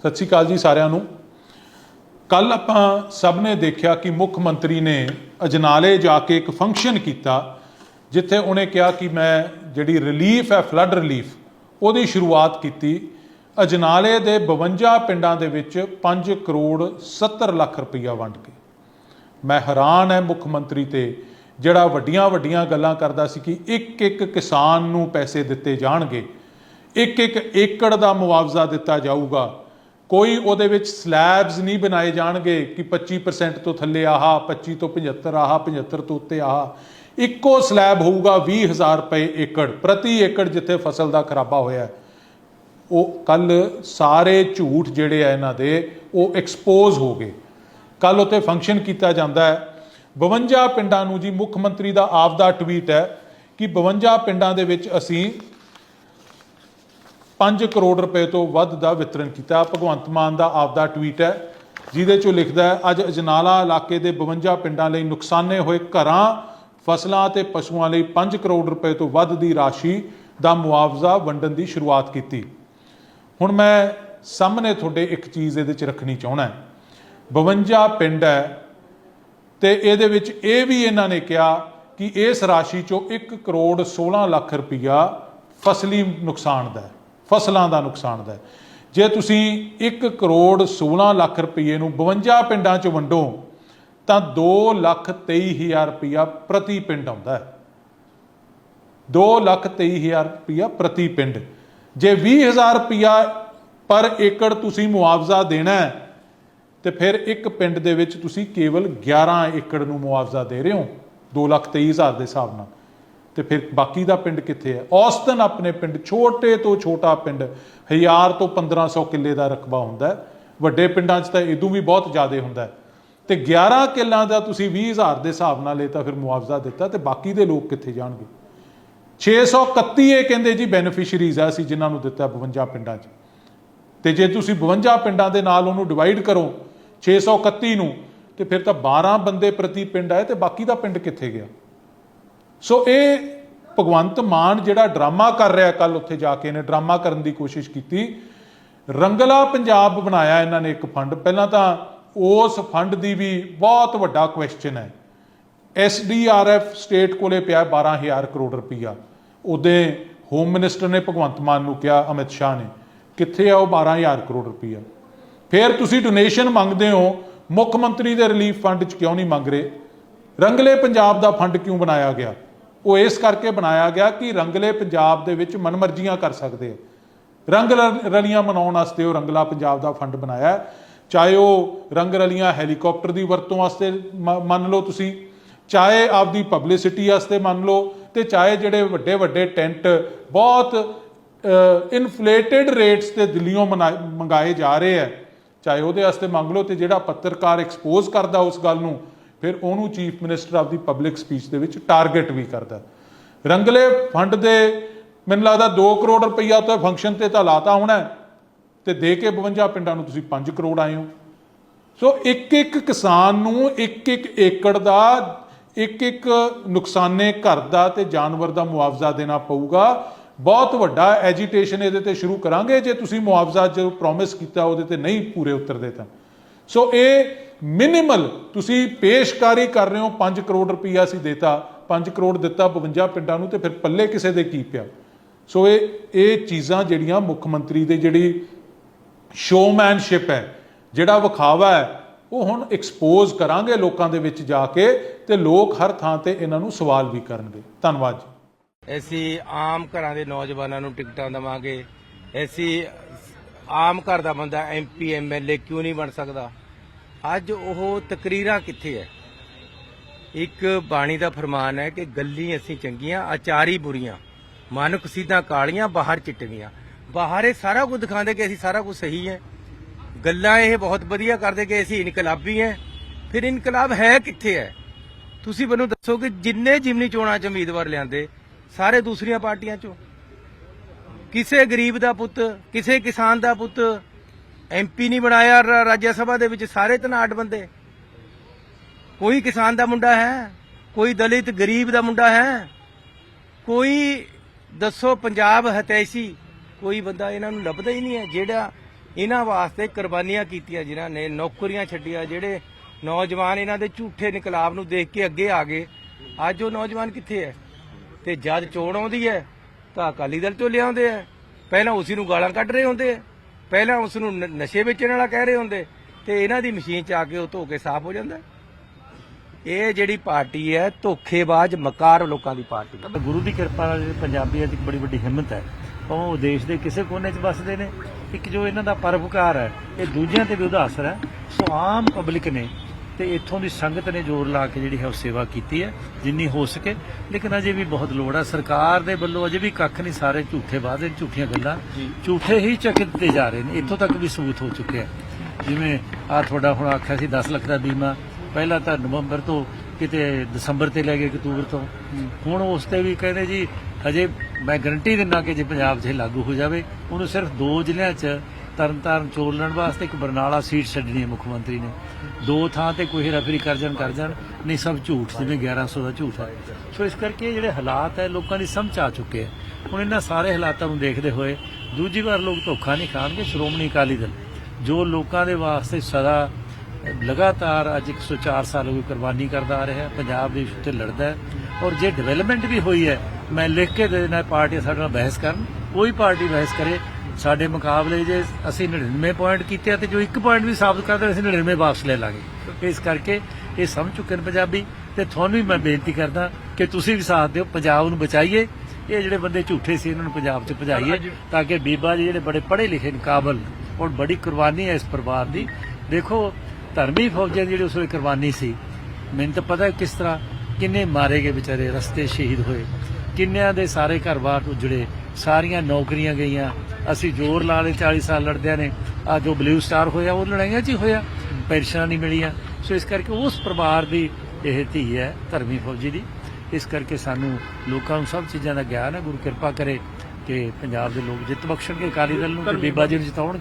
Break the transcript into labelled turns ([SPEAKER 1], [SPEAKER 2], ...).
[SPEAKER 1] ਸਤਿ ਸ਼੍ਰੀ ਅਕਾਲ ਜੀ ਸਾਰਿਆਂ ਨੂੰ। ਕੱਲ ਆਪਾਂ ਸਭ ਨੇ ਦੇਖਿਆ ਕਿ ਮੁੱਖ ਮੰਤਰੀ ਨੇ ਅਜਨਾਲੇ ਜਾ ਕੇ ਇੱਕ ਫੰਕਸ਼ਨ ਕੀਤਾ, ਜਿੱਥੇ ਉਹਨੇ ਕਿਹਾ ਕਿ ਮੈਂ ਜਿਹੜੀ ਰਿਲੀਫ ਹੈ ਫਲੱਡ ਰਿਲੀਫ ਉਹਦੀ ਸ਼ੁਰੂਆਤ ਕੀਤੀ। ਅਜਨਾਲੇ ਦੇ 52 ਪਿੰਡਾਂ ਦੇ ਵਿੱਚ 5 ਕਰੋੜ 70 ਲੱਖ ਰੁਪਈਆ ਵੰਡ ਕੇ। ਮੈਂ ਹੈਰਾਨ ਹੈ ਮੁੱਖ ਮੰਤਰੀ ਤੇ, ਜਿਹੜਾ ਵੱਡੀਆਂ ਵੱਡੀਆਂ ਗੱਲਾਂ ਕਰਦਾ ਸੀ ਕਿ ਇੱਕ ਇੱਕ ਕਿਸਾਨ ਨੂੰ ਪੈਸੇ ਦਿੱਤੇ ਜਾਣਗੇ, ਇੱਕ ਇੱਕ ਏਕੜ ਦਾ ਮੁਆਵਜ਼ਾ ਦਿੱਤਾ ਜਾਊਗਾ ਕੋਈ ਉਹਦੇ ਵਿੱਚ ਸਲੈਬਸ ਨਹੀਂ ਬਣਾਏ ਜਾਣਗੇ ਕਿ 25% ਤੋਂ ਥੱਲੇ ਆਹ 25 ਤੋਂ 75 ਆਹ 75 ਤੋਂ ਉੱਤੇ ਆਹ। ਇੱਕੋ ਸਲੈਬ ਹੋਊਗਾ 20000 ਰੁਪਏ ਏਕੜ, ਪ੍ਰਤੀ ਏਕੜ ਜਿੱਥੇ ਫਸਲ ਦਾ ਖਰਾਬਾ ਹੋਇਆ। ਉਹ ਕੱਲ ਸਾਰੇ ਝੂਠ ਜਿਹੜੇ ਆ ਇਹਨਾਂ ਦੇ, ਉਹ ਐਕਸਪੋਜ਼ ਹੋ ਗਏ। ਕੱਲ ਉੱਥੇ ਫੰਕਸ਼ਨ ਕੀਤਾ ਜਾਂਦਾ ਹੈ। 52 ਪਿੰਡਾਂ ਨੂੰ ਜੀ ਮੁੱਖ ਮੰਤਰੀ ਦਾ ਆਪ ਦਾ ਟਵੀਟ ਹੈ ਕਿ 52 ਪਿੰਡਾਂ ਦੇ ਵਿੱਚ ਅਸੀਂ 5 ਕਰੋੜ ਰੁਪਏ ਤੋਂ ਵੱਧ ਦਾ ਵਿਤਰਨ ਕੀਤਾ। ਭਗਵੰਤ ਮਾਨ ਦਾ ਆਪਦਾ ਟਵੀਟ ਹੈ, ਜਿਹਦੇ ਚੋਂ ਲਿਖਦਾ ਹੈ, ਅੱਜ ਅਜਨਾਲਾ ਇਲਾਕੇ ਦੇ 52 ਪਿੰਡਾਂ ਲਈ ਨੁਕਸਾਨੇ ਹੋਏ ਘਰਾਂ, ਫਸਲਾਂ ਅਤੇ ਪਸ਼ੂਆਂ ਲਈ 5 ਕਰੋੜ ਰੁਪਏ ਤੋਂ ਵੱਧ ਦੀ ਰਾਸ਼ੀ ਦਾ ਮੁਆਵਜ਼ਾ ਵੰਡਣ ਦੀ ਸ਼ੁਰੂਆਤ ਕੀਤੀ। ਹੁਣ ਮੈਂ ਸਾਹਮਣੇ ਤੁਹਾਡੇ ਇੱਕ ਚੀਜ਼ ਇਹਦੇ ਚ ਰੱਖਣੀ ਚਾਹਣਾ ਹੈ। 52 ਪਿੰਡ ਹੈ ਤੇ ਇਹਦੇ ਵਿੱਚ ਇਹ ਵੀ ਇਹਨਾਂ ਨੇ ਕਿਹਾ ਕਿ ਇਸ ਰਾਸ਼ੀ ਚੋਂ 1 ਕਰੋੜ 16 ਲੱਖ ਰੁਪਈਆ ਫਸਲੀ ਨੁਕਸਾਨ ਦਾ ਹੈ। ਫਸਲਾਂ ਦਾ ਨੁਕਸਾਨ ਦਾ ਜੇ ਤੁਸੀਂ 1 ਕਰੋੜ 16 ਲੱਖ ਰੁਪਏ ਨੂੰ 52 ਪਿੰਡਾਂ 'ਚ ਵੰਡੋ, ਤਾਂ 2 ਲੱਖ 23 ਹਜ਼ਾਰ ਰੁਪਈਆ ਪ੍ਰਤੀ ਪਿੰਡ ਆਉਂਦਾ ਹੈ। 2 ਲੱਖ 23 ਹਜ਼ਾਰ ਰੁਪਈਆ ਪ੍ਰਤੀ ਪਿੰਡ। ਜੇ 20000 ਰੁਪਈਆ ਪਰ ਏਕੜ ਤੁਸੀਂ ਮੁਆਵਜ਼ਾ ਦੇਣਾ ਹੈ, ਤੇ ਫਿਰ ਇੱਕ ਪਿੰਡ ਦੇ ਵਿੱਚ ਤੁਸੀਂ ਕੇਵਲ 11 ਏਕੜ ਨੂੰ ਮੁਆਵਜ਼ਾ ਦੇ ਰਹੇ ਹੋ 2 ਲੱਖ 23 ਹਜ਼ਾਰ ਦੇ ਹਿਸਾਬ ਨਾਲ। ਤੇ ਫਿਰ ਬਾਕੀ ਦਾ ਪਿੰਡ ਕਿੱਥੇ ਹੈ? ਔਸਤਨ ਆਪਣੇ ਪਿੰਡ, ਛੋਟੇ ਤੋਂ ਛੋਟਾ ਪਿੰਡ, ਹਜ਼ਾਰ ਤੋਂ 1500 ਕਿੱਲੇ ਦਾ ਰਕਬਾ ਹੁੰਦਾ ਵੱਡੇ ਪਿੰਡਾਂ 'ਚ ਤਾਂ ਇਦੋਂ ਵੀ ਬਹੁਤ ਜ਼ਿਆਦਾ ਹੁੰਦਾ ਹੈ। ਤੇ 11 ਕਿੱਲਾਂ ਦਾ ਤੁਸੀਂ 20000 ਦੇ ਹਿਸਾਬ ਨਾਲ ਲੇਤਾ ਫਿਰ ਮੁਆਵਜ਼ਾ ਦਿੱਤਾ ਤੇ ਬਾਕੀ ਦੇ ਲੋਕ ਕਿੱਥੇ ਜਾਣਗੇ? 631 ਇਹ ਕਹਿੰਦੇ ਜੀ ਬੈਨੀਫੀਸ਼ੀਅਰੀਜ਼ ਆ ਅਸੀਂ ਜਿਨ੍ਹਾਂ ਨੂੰ ਦਿੱਤਾ 52 ਪਿੰਡਾਂ 'ਚ। ਤੇ ਜੇ ਤੁਸੀਂ 52 ਪਿੰਡਾਂ ਦੇ ਨਾਲ ਉਹਨੂੰ ਡਿਵਾਈਡ ਕਰੋ 631 ਨੂੰ, ਤੇ ਫਿਰ ਤਾਂ 12 ਬੰਦੇ ਪ੍ਰਤੀ ਪਿੰਡ ਆਏ ਤੇ ਬਾਕੀ ਦਾ ਪਿੰਡ ਕਿੱਥੇ ਗਿਆ? ਸੋ ਇਹ ਭਗਵੰਤ ਮਾਨ ਜਿਹੜਾ ਡਰਾਮਾ ਕਰ ਰਿਹਾ ਕੱਲ ਉੱਥੇ ਜਾ ਕੇ ਇਹਨੇ ਡਰਾਮਾ ਕਰਨ ਦੀ ਕੋਸ਼ਿਸ਼ ਕੀਤੀ। ਰੰਗਲਾ ਪੰਜਾਬ ਬਣਾਇਆ ਇਹਨਾਂ ਨੇ ਇੱਕ ਫੰਡ ਪਹਿਲਾਂ ਤਾਂ ਉਸ ਫੰਡ ਦੀ ਵੀ ਬਹੁਤ ਵੱਡਾ ਕੁਐਸਚਨ ਹੈ। ਐਸਡੀਆਰਐਫ ਸਟੇਟ ਕੋਲੇ ਪਿਆ 12000 ਕਰੋੜ ਰੁਪਈਆ। ਉਹਦੇ ਹੋਮ ਮਿਨਿਸਟਰ ਨੇ ਭਗਵੰਤ ਮਾਨ ਨੂੰ ਕਿਹਾ, ਅਮਿਤ ਸ਼ਾਹ ਨੇ, ਕਿੱਥੇ ਆ ਉਹ 12000 ਕਰੋੜ ਰੁਪਈਆ? ਫਿਰ ਤੁਸੀਂ ਡੋਨੇਸ਼ਨ ਮੰਗਦੇ ਹੋ, ਮੁੱਖ ਮੰਤਰੀ ਦੇ ਰਿਲੀਫ ਫੰਡ 'ਚ ਕਿਉਂ ਨਹੀਂ ਮੰਗ ਰਹੇ? ਰੰਗਲੇ ਪੰਜਾਬ ਦਾ ਫੰਡ ਕਿਉਂ ਬਣਾਇਆ ਗਿਆ? ਉਹ ਇਸ ਕਰਕੇ ਬਣਾਇਆ ਗਿਆ ਕਿ ਰੰਗਲੇ ਪੰਜਾਬ ਦੇ ਵਿੱਚ ਮਨਮਰਜ਼ੀਆਂ ਕਰ ਸਕਦੇ ਰੰਗ ਰ- ਰਲੀਆਂ ਮਨਾਉਣ ਵਾਸਤੇ ਉਹ ਰੰਗਲਾ ਪੰਜਾਬ ਦਾ ਫੰਡ ਬਣਾਇਆ ਚਾਹੇ ਉਹ ਰੰਗ ਰਲੀਆਂ ਹੈਲੀਕਾਪਟਰ ਦੀ ਵਰਤੋਂ ਵਾਸਤੇ ਮ- ਮੰਨ ਲਓ ਤੁਸੀਂ, ਚਾਹੇ ਆਪਦੀ ਪਬਲਿਸਿਟੀ ਵਾਸਤੇ ਮੰਨ ਲਓ ਤੇ ਚਾਹੇ ਜਿਹੜੇ ਵੱਡੇ ਵੱਡੇ ਟੈਂਟ ਬਹੁਤ ਇਨਫਲੇਟਡ ਰੇਟਸ ਤੇ ਦਿੱਲੀੋਂ ਮਨਾ- ਮੰਗਾਏ ਜਾ ਰਹੇ ਹੈ ਚਾਹੇ ਉਹਦੇ ਵਾਸਤੇ ਮੰਗ ਲਓ ਤੇ ਜਿਹੜਾ ਪੱਤਰਕਾਰ ਐਕਸਪੋਜ਼ ਕਰਦਾ ਉਸ ਗੱਲ ਨੂੰ ਫਿਰ ਉਹਨੂੰ ਚੀਫ ਮਿਨਿਸਟਰ ਆਫ ਦੀ ਪਬਲਿਕ ਸਪੀਚ ਦੇ ਵਿੱਚ ਟਾਰਗੇਟ ਵੀ ਕਰਦਾ ਰੰਗਲੇ ਫੰਡ ਦੇ ਮੈਨੂੰ ਲੱਗਦਾ 2 ਕਰੋੜ ਰੁਪਈਆ ਤਾਂ ਫੰਕਸ਼ਨ ਤੇ ਤਾਂ ਲਾਤਾ ਹੋਣਾ ਹੈ, ਤੇ ਦੇ ਕੇ 52 ਪਿੰਡਾਂ ਨੂੰ ਤੁਸੀਂ 5 ਕਰੋੜ ਆਏ ਹੋ। ਸੋ ਇੱਕ ਇੱਕ ਕਿਸਾਨ ਨੂੰ ਇੱਕ ਇੱਕ ਏਕੜ ਦਾ ਇੱਕ ਇੱਕ ਨੁਕਸਾਨੇ ਘਰ ਦਾ ਤੇ ਜਾਨਵਰ ਦਾ ਮੁਆਵਜ਼ਾ ਦੇਣਾ ਪਊਗਾ। ਬਹੁਤ ਵੱਡਾ ਐਜੀਟੇਸ਼ਨ ਇਹਦੇ ਤੇ ਸ਼ੁਰੂ ਕਰਾਂਗੇ। ਜੇ ਤੁਸੀਂ ਮੁਆਵਜ਼ਾ ਜੋ ਪ੍ਰੋਮਿਸ ਕੀਤਾ ਉਹਦੇ ਤੇ ਨਹੀਂ ਪੂਰੇ ਉਤਰਦੇ ਤਾਂ। ਸੋ ਇਹ ਮਿਨੀਮਲ ਤੁਸੀਂ ਪੇਸ਼ਕਾਰੀ ਕਰ ਰਹੇ ਹੋ 5 ਕਰੋੜ ਰੁਪਈਆ ਅਸੀਂ ਦੇਤਾ 5 ਕਰੋੜ ਦਿੱਤਾ 52 ਪਿੰਡਾਂ ਨੂੰ ਤੇ ਫਿਰ ਪੱਲੇ ਕਿਸੇ ਦੇ ਕੀ ਪਿਆ? ਸੋ ਇਹ ਇਹ ਚੀਜ਼ਾਂ ਜਿਹੜੀਆਂ ਮੁੱਖ ਮੰਤਰੀ ਦੇ ਜਿਹੜੀ ਸ਼ੋਮੈਨਸ਼ਿਪ ਹੈ, ਜਿਹੜਾ ਵਿਖਾਵਾ ਹੈ, ਉਹ ਹੁਣ ਐਕਸਪੋਜ਼ ਕਰਾਂਗੇ ਲੋਕਾਂ ਦੇ ਵਿੱਚ ਜਾ ਕੇ ਤੇ ਲੋਕ ਹਰ ਥਾਂ ਤੇ ਇਹਨਾਂ ਨੂੰ ਸਵਾਲ ਵੀ ਕਰਨਗੇ। ਧੰਨਵਾਦ ਜੀ।
[SPEAKER 2] ਅਸੀਂ ਆਮ ਘਰਾਂ ਦੇ ਨੌਜਵਾਨਾਂ ਨੂੰ ਟਿਕਟਾਂ ਦੇਵਾਂਗੇ। ਅਸੀਂ ਆਮ ਘਰ ਦਾ ਬੰਦਾ ਐਮਪੀ ਐਮਐਲਏ ਕਿਉਂ ਨਹੀਂ ਬਣ ਸਕਦਾ? ਅੱਜ ਉਹ ਤਕਰੀਰਾਂ ਕਿੱਥੇ ਹੈ ਇੱਕ ਬਾਣੀ ਦਾ ਫਰਮਾਨ ਹੈ ਕਿ ਗੱਲੀ ਅਸੀਂ ਚੰਗੀਆਂ, ਆਚਾਰੀ ਬੁਰੀਆਂ। ਮਨੁੱਖ ਸਿੱਧਾ ਕਾਲੀਆਂ, ਬਾਹਰ ਚਿੱਟਵੀਆਂ ਬਾਹਰ ਇਹ ਸਾਰਾ ਕੁਝ ਦਿਖਾਉਂਦੇ ਕਿ ਅਸੀਂ ਸਾਰਾ ਕੁਝ ਸਹੀ ਹੈ ਗੱਲਾਂ ਇਹ ਬਹੁਤ ਵਧੀਆ ਕਰਦੇ ਕਿ ਅਸੀਂ ਇਨਕਲਾਬੀ ਹੈ ਫਿਰ ਇਨਕਲਾਬ ਹੈ ਕਿੱਥੇ ਹੈ ਤੁਸੀਂ ਮੈਨੂੰ ਦੱਸੋ ਕਿ ਜਿੰਨੇ ਜਿਮਨੀ ਚੋਣਾਂ 'ਚ ਉਮੀਦਵਾਰ ਲਿਆਂਦੇ, ਸਾਰੇ ਦੂਸਰੀਆਂ ਪਾਰਟੀਆਂ 'ਚੋਂ? ਕਿਸੇ ਗਰੀਬ ਦਾ ਪੁੱਤ, ਕਿਸੇ ਕਿਸਾਨ ਦਾ ਪੁੱਤ ਐਮਪੀ ਨਹੀਂ ਬਣਾਇਆ ਰਾਜ ਸਭਾ ਦੇ ਵਿੱਚ ਸਾਰੇ ਧਨਾਟ ਬੰਦੇ। ਕੋਈ ਕਿਸਾਨ ਦਾ ਮੁੰਡਾ ਹੈ, ਕੋਈ ਦਲਿਤ ਗਰੀਬ ਦਾ ਮੁੰਡਾ ਹੈ, ਕੋਈ ਦੱਸੋ ਪੰਜਾਬ ਹਤੈਸ਼ੀ, ਕੋਈ ਬੰਦਾ ਇਹਨਾਂ ਨੂੰ ਲੱਭਦਾ ਹੀ ਨਹੀਂ ਹੈ, ਜਿਹੜਾ ਇਹਨਾਂ ਵਾਸਤੇ ਕੁਰਬਾਨੀਆਂ ਕੀਤੀਆਂ, ਜਿਨ੍ਹਾਂ ਨੇ ਨੌਕਰੀਆਂ ਛੱਡੀਆਂ, ਜਿਹੜੇ ਨੌਜਵਾਨ ਇਹਨਾਂ ਦੇ ਝੂਠੇ ਇਨਕਲਾਬ ਨੂੰ ਦੇਖ ਕੇ ਅੱਗੇ ਆ ਗਏ। ਅੱਜ ਉਹ ਨੌਜਵਾਨ ਕਿੱਥੇ ਹੈ? ਤੇ ਜਦ ਚੋਣ ਆਉਂਦੀ ਹੈ, ਤਾਂ ਅਕਾਲੀ ਦਲ ਤੋਂ ਲਿਆਉਂਦੇ ਆ ਪਹਿਲਾਂ ਉਸੇ ਨੂੰ ਗਾਲਾਂ ਕੱਢ ਰਹੇ ਹੁੰਦੇ ਆ ਪਹਿਲਾਂ ਉਸ ਨੂੰ ਨ- ਨਸ਼ੇ ਵੇਚਣ ਵਾਲਾ ਕਹਿ ਰਹੇ ਹੁੰਦੇ, ਤੇ ਇਹਨਾਂ ਦੀ ਮਸ਼ੀਨ ਚ ਆ ਕੇ ਉਹ ਧੋ ਕੇ ਸਾਫ਼ ਹੋ ਜਾਂਦਾ। ਇਹ ਜਿਹੜੀ ਪਾਰਟੀ ਹੈ, ਧੋਖੇਬਾਜ਼ ਮਕਾਰ ਲੋਕਾਂ ਦੀ ਪਾਰਟੀ ਹੈ।
[SPEAKER 3] ਗੁਰੂ ਦੀ ਕਿਰਪਾ ਨਾਲ ਜਿਹੜੇ ਪੰਜਾਬੀਆਂ ਦੀ ਇੱਕ ਬੜੀ ਵੱਡੀ ਹਿੰਮਤ ਹੈ ਉਹ ਦੇਸ਼ ਦੇ ਕਿਸੇ ਕੋਨੇ 'ਚ ਵੱਸਦੇ ਨੇ, ਇੱਕ ਜੋ ਇਹਨਾਂ ਦਾ ਪਰਉਪਕਾਰ ਹੈ, ਇਹ ਦੂਜਿਆਂ ਤੇ ਵੀ ਉਦਾਸਰ ਹੈ। ਸੋ ਆਮ ਪਬਲਿਕ ਨੇ ਤੇ ਇੱਥੋਂ ਦੀ ਸੰਗਤ ਨੇ ਜ਼ੋਰ ਲਾ ਕੇ ਜਿਹੜੀ ਹੈ ਉਹ ਸੇਵਾ ਕੀਤੀ ਹੈ ਜਿੰਨੀ ਹੋ ਸਕੇ। ਲੇਕਿਨ ਅਜੇ ਵੀ ਬਹੁਤ ਲੋੜ ਹੈ ਸਰਕਾਰ ਦੇ ਵੱਲੋਂ ਅਜੇ ਵੀ ਕੱਖ ਨਹੀਂ ਸਾਰੇ ਝੂਠੇ ਵਾਅਦੇ ਝੂਠੀਆਂ ਗੱਲਾਂ ਝੂਠੇ ਹੀ ਚੱਕ ਦਿੱਤੇ ਜਾ ਰਹੇ ਨੇ। ਇੱਥੋਂ ਤੱਕ ਵੀ ਸਬੂਤ ਹੋ ਚੁੱਕਿਆ ਜਿਵੇਂ ਆ ਤੁਹਾਡਾ ਹੁਣ ਆਖਿਆ ਸੀ 10 ਲੱਖ ਦਾ ਬੀਮਾ। ਪਹਿਲਾਂ ਤਾਂ ਨਵੰਬਰ ਤੋਂ ਕਿਤੇ ਦਸੰਬਰ ਤੇ ਲੈ ਗਏ ਅਕਤੂਬਰ ਤੋਂ। ਹੁਣ ਉਸ ਤੇ ਵੀ ਕਹਿੰਦੇ ਜੀ ਹਜੇ ਮੈਂ ਗਰੰਟੀ ਦਿੰਦਾ ਕਿ ਜੇ ਪੰਜਾਬ 'ਚ ਲਾਗੂ ਹੋ ਜਾਵੇ ਉਹਨੂੰ ਸਿਰਫ ਦੋ ਜ਼ਿਲ੍ਹਿਆਂ 'ਚ ਤਰਨਤਾਰਨ ਚੋਲਣ ਵਾਸਤੇ ਇੱਕ ਬਰਨਾਲਾ ਸੀਟ ਛੱਡਣੀ ਹੈ ਮੁੱਖ ਮੰਤਰੀ ਨੇ। ਦੋ ਥਾਂ ਤੇ ਕੋਈ ਹੇਰਾਫੇਰੀ ਕਰ ਜਾਣ ਕਰ ਜਾਣ, ਨਹੀਂ ਸਭ ਝੂਠ, ਜਿਵੇਂ 1100 ਦਾ ਝੂਠ ਹੈ। ਸੋ ਇਸ ਕਰਕੇ ਜਿਹੜੇ ਹਾਲਾਤ ਹੈ, ਲੋਕਾਂ ਦੀ ਸਮਝ ਆ ਚੁੱਕੇ ਹੈ। ਹੁਣ ਇਹਨਾਂ ਸਾਰੇ ਹਾਲਾਤਾਂ ਨੂੰ ਦੇਖਦੇ ਹੋਏ ਦੂਜੀ ਵਾਰ ਲੋਕ ਧੋਖਾ ਨਹੀਂ ਖਾਣਗੇ, ਸ਼੍ਰੋਮਣੀ ਅਕਾਲੀ ਦਲ, ਜੋ ਲੋਕਾਂ ਦੇ ਵਾਸਤੇ ਸਦਾ ਲਗਾਤਾਰ ਅੱਜ 104 ਸਾਲ ਹੋ ਗਏ ਕੁਰਬਾਨੀ ਕਰਦਾ ਆ ਰਿਹਾ ਪੰਜਾਬ ਦੇ ਉੱਤੇ ਲੜਦਾ ਹੈ। ਔਰ ਜੇ ਡਿਵੈਲਪਮੈਂਟ ਵੀ ਹੋਈ ਹੈ, ਮੈਂ ਲਿਖ ਕੇ ਦੇ ਦੇਣਾ ਪਾਰਟੀ ਸਾਡੇ ਨਾਲ ਬਹਿਸ ਕਰਨ, ਕੋਈ ਪਾਰਟੀ ਬਹਿਸ ਕਰੇ ਸਾਡੇ ਮੁਕਾਬਲੇ ਜੇ ਅਸੀਂ 99 ਪੁਆਇੰਟ ਕੀਤੇ ਤੇ ਜੋ ਇੱਕ ਪੁਆਇੰਟ ਵੀ ਸਾਬਤ ਕਰਦੇ ਅਸੀਂ 99 ਵਾਪਸ ਲੈ ਲਾਂਗੇ। ਇਸ ਕਰਕੇ ਇਹ ਸਮਝ ਚੁੱਕੇ ਨੇ ਪੰਜਾਬੀ ਤੇ ਤੁਹਾਨੂੰ ਵੀ ਮੈਂ ਬੇਨਤੀ ਕਰਦਾ ਕਿ ਤੁਸੀਂ ਵੀ ਸਾਥ ਦਿਓ ਪੰਜਾਬ ਨੂੰ ਬਚਾਈਏ। ਇਹ ਜਿਹੜੇ ਬੰਦੇ ਝੂਠੇ ਸੀ ਇਹਨਾਂ ਨੂੰ ਪੰਜਾਬ 'ਚ ਭਜਾਈਏ ਤਾਂ ਕਿ ਬੀਬਾ ਜੀ ਜਿਹੜੇ ਬੜੇ ਪੜ੍ਹੇ ਲਿਖੇ ਨੇ ਕਾਬਲ ਔਰ ਬੜੀ ਕੁਰਬਾਨੀ ਹੈ ਇਸ ਪਰਿਵਾਰ ਦੀ। ਦੇਖੋ ਧਰਮੀ ਫੌਜਾਂ ਦੀ ਜਿਹੜੀ ਉਸ ਵੇਲੇ ਕੁਰਬਾਨੀ ਸੀ ਮੈਨੂੰ ਤਾਂ ਪਤਾ ਕਿਸ ਤਰ੍ਹਾਂ ਕਿੰਨੇ ਮਾਰੇ ਗਏ ਵਿਚਾਰੇ ਰਸਤੇ ਸ਼ਹੀਦ ਹੋਏ। ਕਿੰਨਿਆਂ ਦੇ ਸਾਰੇ ਘਰ-ਬਾਰ ਉਜੜੇ ਸਾਰੀਆਂ ਨੌਕਰੀਆਂ ਗਈਆਂ। ਅਸੀਂ ਜ਼ੋਰ ਲਾ ਲਏ 40 ਸਾਲ ਲੜਦਿਆਂ ਨੇ। ਆ ਜੋ ਬਲੂ ਸਟਾਰ ਹੋਇਆ ਉਹ ਲੜਾਈਆਂ 'ਚ ਹੀ ਹੋਇਆ। ਪੈਨਸ਼ਨਾਂ ਨਹੀਂ ਮਿਲੀਆਂ। ਸੋ ਇਸ ਕਰਕੇ ਉਸ ਪਰਿਵਾਰ ਦੀ ਇਹ ਧੀ ਹੈ ਧਰਮੀ ਫੌਜੀ ਦੀ। ਇਸ ਕਰਕੇ ਸਾਨੂੰ ਲੋਕਾਂ ਨੂੰ ਸਭ ਚੀਜ਼ਾਂ ਦਾ ਗਿਆਨ ਹੈ। ਗੁਰੂ ਕਿਰਪਾ ਕਰੇ ਕਿ ਪੰਜਾਬ ਦੇ ਲੋਕ ਜਿੱਤ ਬਖਸ਼ਣਗੇ ਅਕਾਲੀ ਦਲ ਨੂੰ ਤੇ ਬੀਬਾ ਜੀ ਨੂੰ ਜਿਤਾਉਣਗੇ।